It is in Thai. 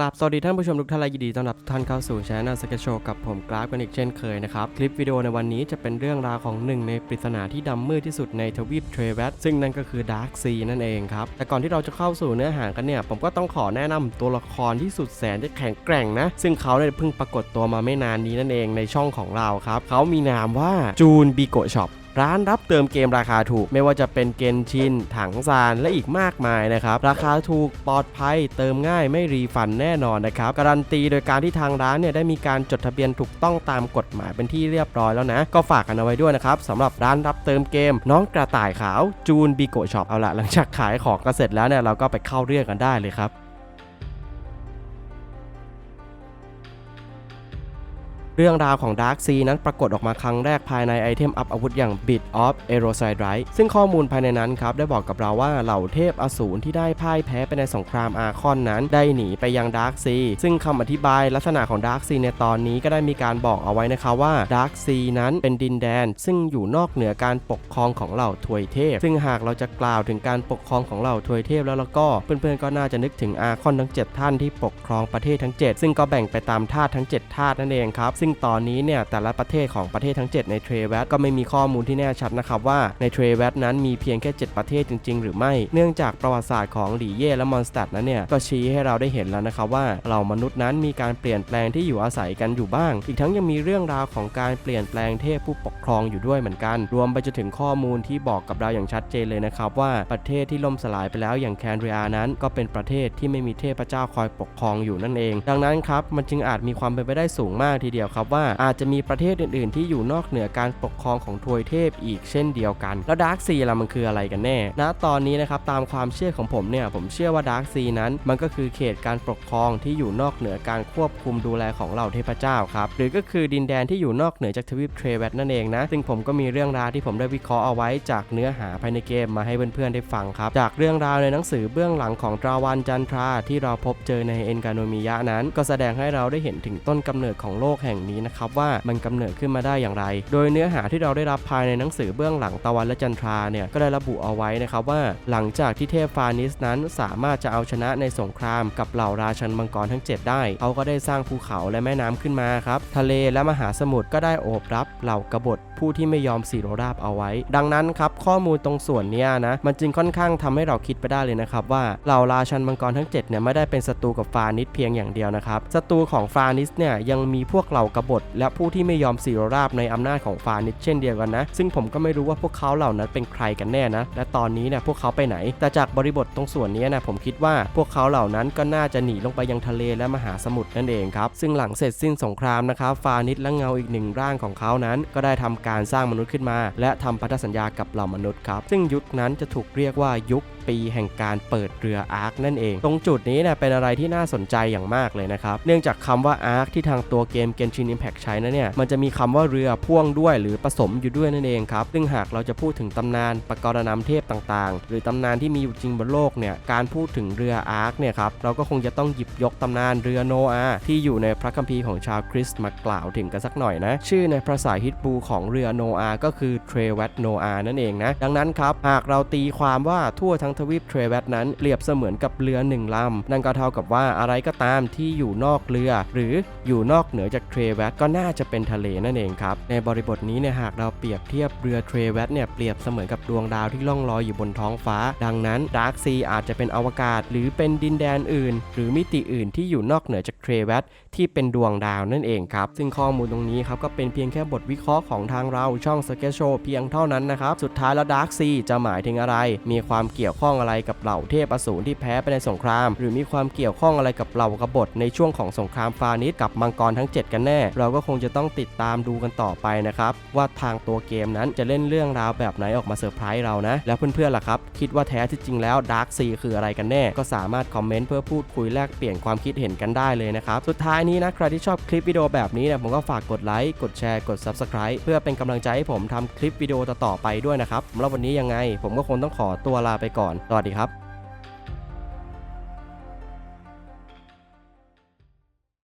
กราบสวัสดีท่านผู้ชมทุกท่านและยินดีต้อนรับทุกท่านเข้าสู่ช anel สเกโชกับผมกราฟกันอีกเช่นเคยนะครับ คลิปวิดีโอในวันนี้จะเป็นเรื่องราวของหนึ่งในปริศนาที่ดำมืดที่สุดในทวีปเทรเวสซึ่งนั่นก็คือดาร์คซีนั่นเองครับ แต่ก่อนที่เราจะเข้าสู่เนื้อหากันเนี่ย ผมก็ต้องขอแนะนำตัวละครที่สุดแสนจะแข็งแกร่งนะ ซึ่งเขาเนี่ยเพิ่งปรากฏตัวมาไม่นานนี้นั่นเองในช่องของเราครับเขามีนามว่าจูนบิโกช็อป ร้านรับเติมเกมราคาถูก ไม่ว่าจะเป็นเกนชิน ถังซานและอีกมากมายนะครับ ราคาถูกปลอดภัย เติมง่ายไม่รีฟันแน่นอนนะครับ การันตีโดยการที่ทางร้านเนี่ยได้มีการจดทะเบียนถูกต้องตามกฎหมายเป็นที่เรียบร้อยแล้วนะ ก็ฝากกันเอาไว้ด้วยนะครับสำหรับร้านรับเติมเกม น้องกระต่ายขาวจูนบิโกช็อปเอาละหลังจากขายของก็เสร็จแล้วเนี่ยเราก็ไปเข้าเรื่องกันได้เลยครับ เรื่องราวของ Dark Sea นั้นปรากฏออกมาครั้งแรกภายในไอเทมอัพอาวุธอย่าง Bit of a e r o s i d r i t e ซึ่งข้อมูลภายในนั้นครับ ได้บอกกับเราว่าเหล่าเทพอสูรที่ได้พ่ายแพ้ไปในสงครามอาคอนนั้น ได้หนีไปยัง Dark Sea ซึ่งคำอธิบายลักษณะของ Dark Sea ในตอนนี้ก็ได้มีการบอกเอาไว้นะคะว่า Dark Sea นั้นเป็นดินแดน ซึ่งอยู่นอกเหนือการปกครองของเหล่าทวยเทพ ซึ่งหากเราจะกล่าวถึงการปกครองของเหล่าทวยเทพแล้วแล้วก็เพื่อนๆก็น่าจะนึกถึงอาคอนทั้ง 7 ท่านที่ปกครองประเทศทั้ง 7 ซึ่งก็แบ่งไปตามธาตุทั้ง 7 ธาตุนั่นเองครับซึ่งตอนนี้เนี่ยแต่ละประเทศของประเทศทั้ง 7 ในเทรแวตก็ไม่มีข้อมูลที่แน่ชัดนะครับว่าในเทรแวตนั้นมีเพียงแค่ 7 ประเทศจริง ๆ หรือไม่ เนื่องจากประวัติศาสตร์ของหลีเย่และมอนสเตัดนั้นเนี่ยก็ชี้ให้เราได้เห็นแล้วนะครับว่าเหล่ามนุษย์นั้นมีการเปลี่ยนแปลงที่อยู่อาศัยกันอยู่บ้าง อีกทั้งยังมีเรื่องราวของการเปลี่ยนแปลงเทพผู้ปกครองอยู่ด้วยเหมือนกัน รวมไปจนถึงข้อมูลที่บอกกับเราอย่างชัดเจนเลยนะครับว่าประเทศที่ล่มสลายไปแล้วอย่างแคนเรียนั้นก็เป็นประเทศที่ไม่มีเทพเจ้าคอยปกครองอยู่นั่นเอง ดังนั้นครับมันจึงอาจมีความเป็นไปได้สูงมากทีเดียวครับว่าอาจจะมีประเทศอื่น ๆ ที่อยู่นอกเหนือการปกครองของทวยเทพอีกเช่นเดียวกัน แล้วดาร์กซีล่ะมันคืออะไรกันแน่ณตอนนี้นะครับตามความเชื่อของผมเนี่ยผมเชื่อว่าดาร์กซีนั้น มันก็คือเขตการปกครองที่อยู่นอกเหนือการควบคุมดูแลของเหล่าเทพเจ้าครับหรือก็คือดินแดนที่อยู่นอกเหนือจากทวีปเทรเวตนั่นเองนะซึ่งผมก็มีเรื่องราวที่ผมได้วิเคราะห์เอาไว้จากเนื้อหาภายในเกมมาให้เพื่อนๆได้ฟังครับจากเรื่องราวในหนังสือเบื้องหลังของตราวันจันทราที่เราพบเจอในเอ็นกาโนมิยะนั้น ก็แสดงให้เราได้เห็นถึงต้นกำเนิดของโลกแห่งนี้นะครับว่ามันกำเนิดขึ้นมาได้อย่างไร โดยเนื้อหาที่เราได้รับภายในหนังสือเบื้องหลังตะวันและจันทราเนี่ยก็ได้ระบุเอาไว้นะครับว่า หลังจากที่เทพฟานิสนั้นสามารถจะเอาชนะในสงครามกับเหล่าราชันมังกรทั้ง 7 ได้ เขาก็ได้สร้างภูเขาและแม่น้ำขึ้นมาครับ ทะเลและมหาสมุทรก็ได้โอบรับเหล่ากบฏผู้ที่ไม่ยอมสีโรราบเอาไว้ ดังนั้นครับข้อมูลตรงส่วนนี้นะมันจึงค่อนข้างทำให้เราคิดไปได้เลยนะครับว่าเหล่าราชันมังกรทั้ง7เนี่ยไม่ได้เป็นศัตรูกับฟานิสเพียงอย่างเดียวนะครับศัตรูของฟานิสเนี่ยยังมีพวกเหล่ากบฏ และผู้ที่ไม่ยอมสีรราบในอำนาจของฟานิสเช่นเดียวกันนะ ซึ่งผมก็ไม่รู้ว่าพวกเขาเหล่านั้นเป็นใครกันแน่นะ และตอนนี้เนี่ยพวกเขาไปไหน แต่จากบริบทตรงส่วนนี้นะผมคิดว่าพวกเขาเหล่านั้นก็น่าจะหนีลงไปยังทะเลและมหาสมุทรนั่นเองครับซึ่งหลังเสร็จสิ้นสงครามนะครับฟานิสและเงาอีกหนึ่งร่างของเขานั้นก็ได้ทำการสร้างมนุษย์ขึ้นมา และทำพันธสัญญากับเหล่ามนุษย์ครับซึ่งยุคนั้นจะถูกเรียกว่ายุคปีแห่งการเปิดเรืออาร์คนั่นเอง ตรงจุดนี้นี่ยเป็นอะไรที่น่าสนใจอย่างมากเลยนะครับ เนื่องจากคำว่าอาร์คที่ทางตัวเกม Genshin Impact ใช้นะเนี่ยมันจะมีคำว่าเรือพ่วงด้วยหรือผสมอยู่ด้วยนั่นเองครับซึ่งหากเราจะพูดถึงตำนานปกรณำเทพต่างๆ หรือตำนานที่มีอยู่จริงบนโลกเนี่ยการพูดถึงเรืออาร์คเนี่ยครับเราก็คงจะต้องหยิบยกตำนานเรือโนอาห์ที่อยู่ในพระคัมภีร์ของชาวคริสต์มากล่าวถึงกันสักหน่อยนะ ชื่อในภาษาฮิตบูของเรือโนอาห์ก็คือเทรเวตโนอาห์นั่นเองนะ ดังนั้นครับ หากเราตีความว่าทั่วทั้งทวีปเทรเวตนั้นเปรียบเสมือนกับเรือหนึ่งลำนั่นก็เท่ากับว่าอะไรก็ตามที่อยู่นอกเรือ หรืออยู่นอกเหนือจากเทรเวตก็น่าจะเป็นทะเลนั่นเองครับ ในบริบทนี้เนี่ยหากเราเปรียบเทียบเรือเทรเวตเนี่ยเปรียบเสมือนกับดวงดาวที่ล่องลอยอยู่บนท้องฟ้า ดังนั้นดาร์กซีอาจจะเป็นอวกาศ หรือเป็นดินแดนอื่น หรือมิติอื่นที่อยู่นอกเหนือจากเทรเวตที่เป็นดวงดาวนั่นเองครับ ซึ่งข้อมูลตรงนี้ครับก็เป็นเพียงแค่บทวิเคราะห์ของทางเราช่องสเก t โชเพียงเท่านั้นนะครับ สุดท้ายแล้วดาร์กซีจะหมายถึงอะไร มีความเกี่ยวข้องอะไรกับเหล่าเทพอสูรที่แพ้ไปในสงคราม หรือมีความเกี่ยวข้องอะไรกับเหล่ากบฏในช่วงของสงครามฟานิสกับมังกรทั้ง 7 กันแน่เราก็คงจะต้องติดตามดูกันต่อไปนะครับ ว่าทางตัวเกมนั้นจะเล่นเรื่องราวแบบไหนออกมาเซอร์ไพรส์เรานะ แล้วเพื่อนๆล่ะครับ คิดว่าแท้ที่จริงแล้วดาร์กซีคืออะไรกันแน่ ก็สามารถคอมเมนต์เพื่อพูดคุยแลกเปลี่ยนความคิดเห็นกันได้เลยนะครับ สุดท้ายนี้นะ ใครที่ชอบคลิปวิดีโอแบบนี้เนี่ยผมก็ฝากกดไลค์กดแชร์กด Subscribe เพื่อเป็นกำลังใจให้ผมทำคลิปวิดีโอต่อๆไปด้วยนะครับสำหรับวันนี้ยังไง ผมก็คงต้องขอตัวลาไปก่อนสวัสดีครับ